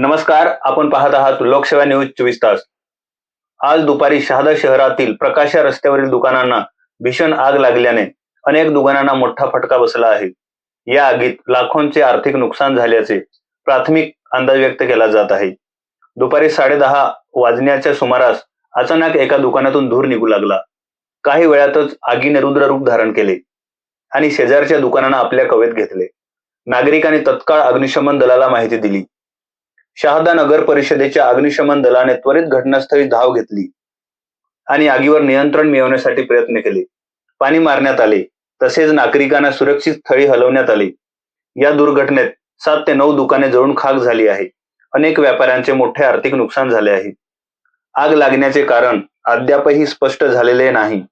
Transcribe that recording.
नमस्कार आपण पाहत आहात लोकसेवा न्यूज चोवीस तास. आज दुपारी शहादा शहरातील प्रकाशा रस्त्यावरील दुकानांना भीषण आग लागल्याने अनेक दुकानांना मोठा फटका बसला आहे. या आगीत लाखोंचे आर्थिक नुकसान झाल्याचे प्राथमिक अंदाज व्यक्त केला जात आहे. दुपारी साडेदहा वाजण्याच्या सुमारास अचानक एका दुकानातून धूर निघू लागला. काही वेळातच आगीने रुद्र रूप धारण केले आणि शेजारच्या दुकानांना आपल्या कवेत घेतले. नागरिकांनी तत्काळ अग्निशमन दलाला माहिती दिली. शहादा नगर परिषदेच्या अग्निशमन दलाने त्वरित घटनास्थळी धाव घेतली आणि आगीवर नियंत्रण मिळवण्यासाठी प्रयत्न केले. पाणी मारण्यात आले तसेच नागरिकांना सुरक्षित स्थळी हलवण्यात आले. या दुर्घटनेत सात ते नऊ दुकाने जळून खाक झाली आहे. अनेक व्यापाऱ्यांचे मोठे आर्थिक नुकसान झाले आहे. आग लागण्याचे कारण अद्यापही स्पष्ट झालेले नाही.